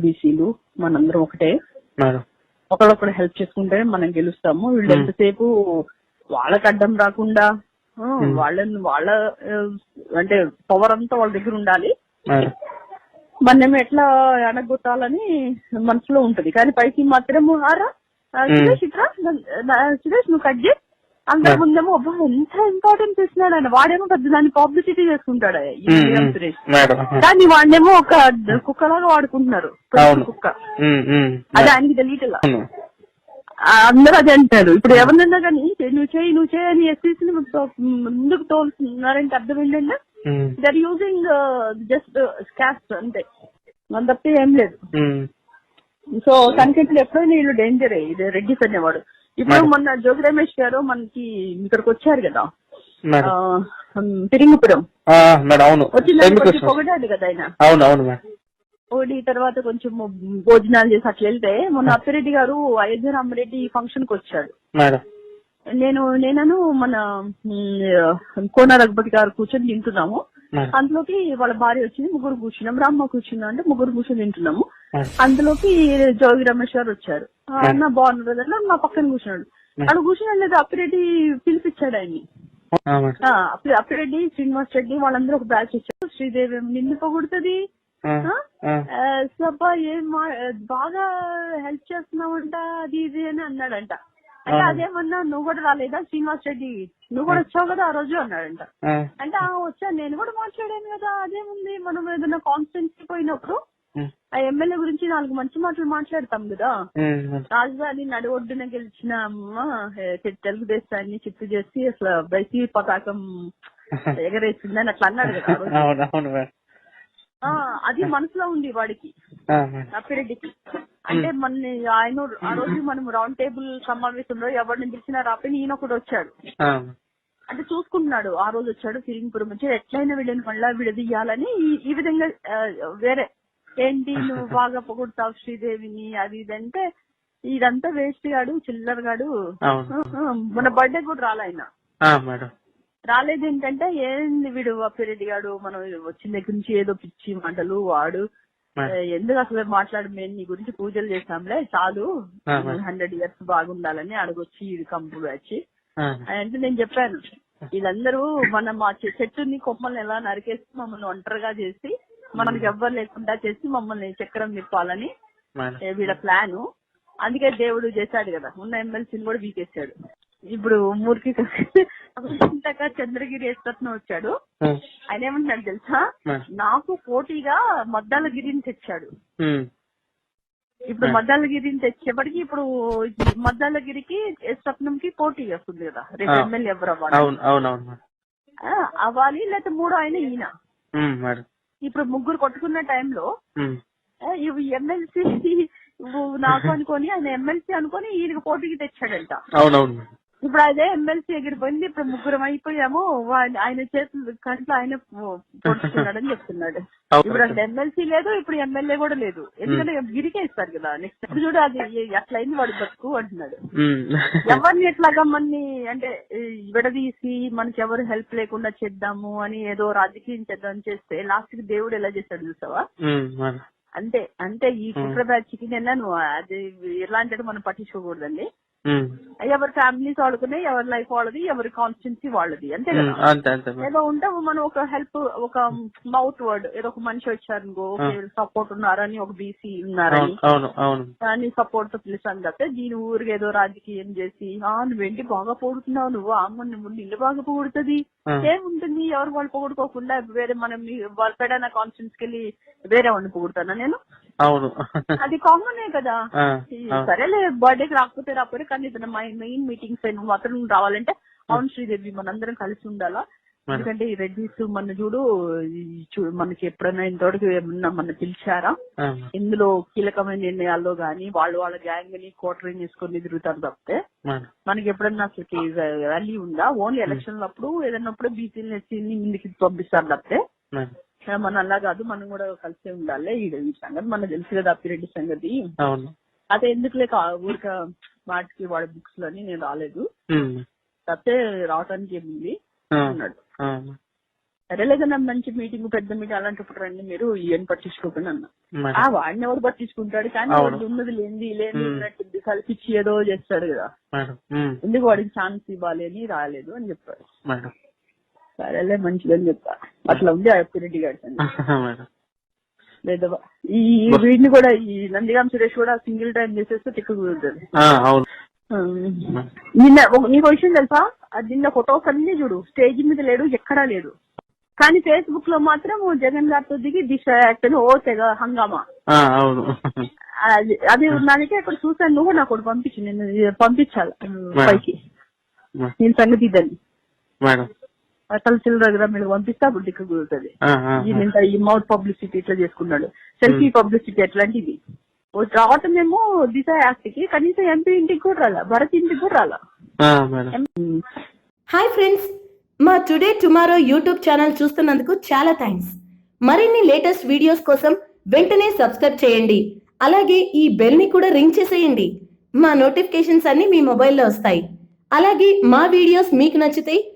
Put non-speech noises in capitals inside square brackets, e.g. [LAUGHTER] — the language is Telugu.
బీసీలు మనందరం ఒకటే. ఒకళ్ళొకడు హెల్ప్ చేసుకుంటే మనం గెలుస్తాము. వీళ్ళు. ఎంతసేపు వాళ్ళకి అడ్డం రాకుండా వాళ్ళని వాళ్ళ ఆ, అంటే పవర్ అంతా వాళ్ళ దగ్గర ఉండాలి. మనం ఎట్లా అడగొట్టాలని మనసులో ఉంటది. కానీ పైకి మాత్రము ఆరా? సురేష్ ఇట్రా? సురేష్ నువ్వు కట్ చేయి. అందరి. ముందేమో అబ్బా ఎంత ఇంపార్టెన్స్ ఇస్తున్నాడు ఆయన. వాడేమో పెద్ద దాన్ని పబ్లిసిటీ చేసుకుంటాడు. సురేష్ కానీ వాడినేమో ఒక కుక్కలాగా వాడుకుంటున్నారు. కుక్క. అది ఆయనకి తెలియట్లా. అందరూ అదే అంటారు. ఇప్పుడు ఎవరినన్నా కానీ నువ్వు చేయి నువ్వు చేయి అని ఎస్సీసీ ముందుకు తోలుతున్నారంటే అర్థం ఏంటంటే దర్ యూజింగ్ జస్ట్ క్యాస్ట్ అంతే. మన తప్ప ఏం లేదు. సో తనకిట్లు ఎప్పుడైనా వీళ్ళు డేంజరే ఇది రెడ్డిస్ అనేవాడు. ఇప్పుడు. మొన్న జోగి రమేష్ గారు మనకి ఇక్కడికి వచ్చారు కదా. తిరింగుపురం వచ్చినాం. పొగడాడు కదా ఆయన. ఒకటి తర్వాత కొంచెం భోజనాలు చేసి అట్లా వెళ్తే మొన్న అప్పిరెడ్డి గారు అయోధ్య రామరెడ్డి ఫంక్షన్కి వచ్చాడు నేను నేనను మన కోన రఘుపతి గారు కూర్చొని తింటున్నాము. అందులోకి వాళ్ళ భార్య వచ్చింది ముగ్గురు కూర్చున్నాం. రామ్మ కూర్చున్నా అంటే ముగ్గురు కూర్చొని తింటున్నాము. అందులోకి జోగి రమేష్ గారు వచ్చారు. అన్న బాగున్నారు కదా నా పక్కన కూర్చున్నాడు. అక్కడ కూర్చున్నాడు లేదా అప్పిరెడ్డి పిలిపించాడు ఆయన్ని. అప్పిరెడ్డి శ్రీనివాస్ రెడ్డి వాళ్ళందరూ ఒక బ్యాచ్ ఇచ్చారు. శ్రీదేవి నిన్ను పొగుడుతుంది? సబ్బా ఏం మా- బాగా హెల్ప్ చేస్తున్నావంట అది ఇది అని అన్నాడంట. అంటే. అదేమన్నా నువ్వు కూడా రాలేదా శ్రీనివాస్ రెడ్డి? నువ్వు కూడా వచ్చావు కదా ఆ రోజు? అన్నాడంట. అంటే ఆ వచ్చాను నేను కూడా మాట్లాడాను కదా అదేముంది? మనం ఏదైనా కాన్స్టెన్సీ పోయినప్పుడు ఆ ఎమ్మెల్యే గురించి నాలుగు మంచి మాటలు మాట్లాడతాం కదా. రాజధాని నడిఒడ్డున గెలిచిన తెలుగుదేశాన్ని చిత్తు చేసి అసలు బైసీ పతాకం [LAUGHS] ఎగరేసిందని అట్లా అన్నాడు కదా అది మనసులో ఉంది వాడికి. అప్పిరెడ్డికి అంటే మన ఆయన ఆ రోజు మనం రౌండ్ టేబుల్ సమావేశంలో ఎవరిని పిలిచినా రాపని ఈయన ఒకడు వచ్చాడు. అంటే చూసుకుంటున్నాడు. ఆ రోజు వచ్చాడు ఫిరింగ్పురం వచ్చి ఎట్లయినా వీళ్ళని మళ్ళా విడదీయాలని ఈ- విధంగా వేరే ఏంటి నువ్వు [LAUGHS] బాగా పొగుడుతావు శ్రీదేవిని అది ఇది అంటే ఇదంతా వేస్ట్ గాడు చిల్లర గాడు. [LAUGHS] మన బర్త్డే కూడా రాలే ఆయన. ఆ, మేడం. రాలేదు ఏంటంటే ఏంది వీడు అప్పిరెడ్డి గాడు మనం వచ్చిన దగ్గర నుంచి ఏదో పిచ్చి మాటలు వాడు. ఎందుకు అసలు మాట్లాడు మేము నీ గురించి పూజలు చేసాంలే చాలు. హండ్రెడ్ ఇయర్స్ బాగుండాలని అడగొచ్చి ఇది కంపు వచ్చి అంటే నేను చెప్పాను. వీళ్ళందరూ మన మా చెట్టుని కొమ్మల్ని ఎలా నరికేసి మమ్మల్ని ఒంటరిగా చేసి మనకి ఎవ్వరు లేకుండా చేసి మమ్మల్ని చక్రం ఏ, వీళ్ళ ప్లాను. అందుకే దేవుడు చేశాడు కదా. ఉన్న ఎమ్మెల్సీని కూడా వీకేశాడు. ఇప్పుడు మూర్ఖి [LAUGHS] ఇంతక చంద్రగిరి వేస్తత్నం వచ్చాడు. ఆ, ఆయన ఏమంటున్నాడు తెలుసా? మేడం నాకు పోటీగా మద్దాలగిరిని తెచ్చాడు. ఇప్పుడు Hmm. మద్దాలగిరిని తెచ్చేపటికి ఇప్పుడు మద్దాలగిరికి స్వప్నంకి పోటీ వస్తుంది కదా. రేపు Ah. ఎమ్మెల్యే ఎవరు అవ్వాలి? అవ్వాలి లేకపోతే మూడో ఆయన ఈయన. ఇప్పుడు ముగ్గురు కొట్టుకున్న టైంలో ఎమ్మెల్సీ [LAUGHS] నాకు అనుకొని ఆయన ఎమ్మెల్సీ అనుకొని ఈయనకు పోటీకి తెచ్చాడంట. అవును అవును మేడం ఇప్పుడు అదే ఎమ్మెల్సీ ఎగిరిపోయింది ఇప్పుడు ముగ్గురం అయిపోయాము. వా- ఆయన చేతులు కంట్లో ఆయన పొడుచుకున్నాడని చెప్తున్నాడు. అవును. ఇప్పుడు అంటే ఎమ్మెల్సీ లేదు ఇప్పుడు ఎమ్మెల్యే కూడా లేదు. ఎందుకంటే గిరికే ఇస్తారు కదా. నెక్స్ట్ ఇప్పుడు చూడు అది అట్లా అయింది వాడు బతుకు అంటున్నాడు. ఉమ్, ఎవరిని ఎట్లాగా మనని అంటే ఈ విడదీసి మనకి ఎవరు హెల్ప్ లేకుండా చేద్దాము అని ఏదో రాజకీయం చేద్దాం చేస్తే లాస్ట్కి దేవుడు ఎలా చేస్తాడు చూసావా? ఉమ్, అంతే అంటే ఈ కుట్ర బ్యాచ్కి నేను అది ఎలాంటి మనం పట్టించుకోకూడదండి. ఎవరి ఫ్యామిలీస్ వాళ్ళకునే ఎవరి లైఫ్ వాళ్ళది ఎవరి కాన్స్టెన్సీ వాళ్ళది అంతే కదా? ఏదో ఉంటే మనం ఒక హెల్ప్ ఒక మౌత్ వర్డ్ ఏదో ఒక మనిషి వచ్చారనుకో సపోర్ట్ ఉన్నారని ఒక బీసీ ఉన్నారని. దాన్ని సపోర్ట్తో పిలిచాను తప్పితే దీని ఊరికి ఏదో రాజకీయం చేసి ఆ నువ్వేంటి బాగా పొగుడుతున్నావు? నువ్వు అమ్మ నువ్వు నిన్ను బాగా పొగుడుతుంది. ఏముంటుంది? ఎవరు వాళ్ళు పొగుడుకోకుండా వేరే మనం వాళ్ళ పెడైన కాన్ఫరెన్స్కి వెళ్ళి వేరే వాడిని పొగుడుతానా నేను? అవును. అది కామనే కదా. సరేలే బర్త్డేకి రాకపోతే రాకపోతే కానీ ఇతను మెయిన్ మీటింగ్స్ నువ్వు మాత్రం రావాలంటే అవును శ్రీదేవి మనందరం కలిసి ఉండాలా? ఎందుకంటే ఈ రెడ్డిస్ మన చూడు మనకి ఎప్పుడైనా ఇంతవరకు ఏమన్నా మన పిలిచారా? ఇందులో కీలకమైన నిర్ణయాల్లో గానీ వాళ్ళు వాళ్ళ గ్యాంగ్ని కోటరింగ్ చేసుకొని తిరుగుతారు తప్పితే మనకి ఎప్పుడన్నా అసలు వాల్యూ ఉందా? ఓన్లీ ఎలక్షన్ అప్పుడు ఏదన్నప్పుడు బీసీని ఎస్సీని ముందుకి పంపిస్తారు తప్పితే మన అలా కాదు మనం కూడా కలిసే ఉండాలి ఈ ఈ సంగతి. మనకు తెలుసు కదా అప్పిరెడ్డి సంగతి. అదే ఎందుకు లేక ఊరిక మాటికి వాడి బుక్స్లోని నేను రాలేదు. ఉమ్, తప్పితే రావటానికి ఏముంది? అన్నాడు. సరే లేదన్నా మంచి మీటింగ్ పెద్ద మీటింగ్ అలాంటప్పుడు రండి మీరు ఏం పట్టించుకోకుండా అన్న. ఆ వాడిని ఎవరు పట్టించుకుంటాడు? కానీ ఉన్నది లేని మ్మ్. ఉన్నట్టుంది కల్పించి ఏదో చేస్తాడు కదా. ఎందుకు వాడికి ఛాన్స్ ఇవ్వాలి అని రాలేదు అని చెప్పాడు. సరేలే మంచిదని చెప్పా అట్లా ఉంది ఆ రెడ్డి గారి లేదా ఈ వీడిని కూడా ఈ నందిగాం సురేష్ కూడా సింగిల్ టైం చేసేస్తే తిక్కు కుదురుతుంది. నిన్న నీకు విషయం తెలుసా? నిన్న ఫొటోస్ అన్ని చూడు స్టేజ్ మీద లేడు ఎక్కడా లేడు. కానీ ఫేస్బుక్లో మాత్రం జగన్ గారితో దిగి దిశ యాక్ట్ అని ఓ తెగ హంగామా. అవును. అది అది నాకే అక్కడ చూసాను నువ్వు నాకు ఒకటి పంపించు నేను పంపించాలి. పైకి. నేను సంగతి ఇద్దని. మేడం. అసలు చిల్లర దగ్గర మీరు పంపిస్తే అప్పుడు దిక్కు కుదురుతుంది. ఇంత ఈ మౌత్ పబ్లిసిటీ ఇట్లా చేసుకున్నాడు. సెల్ఫీ పబ్లిసిటీ అట్లాంటిది మేము దిశ యాక్ట్కి కనీసం ఎంపీ ఇంటికి కూడా రాలా భరత్ ఇంటికి కూడా రాలా. ఆ, మేడం. ఎం- హాయ్ ఫ్రెండ్స్ మా టుడే టుమారో యూట్యూబ్ ఛానల్ చూస్తున్నందుకు చాలా థ్యాంక్స్ మరిన్ని లేటెస్ట్ వీడియోస్ కోసం వెంటనే సబ్స్క్రైబ్ చేయండి. అలాగే ఈ బెల్ని కూడా రింగ్ చేసేయండి. మా నోటిఫికేషన్స్ అన్ని మీ మొబైల్లో వస్తాయి. అలాగే మా వీడియోస్ మీకు నచ్చితే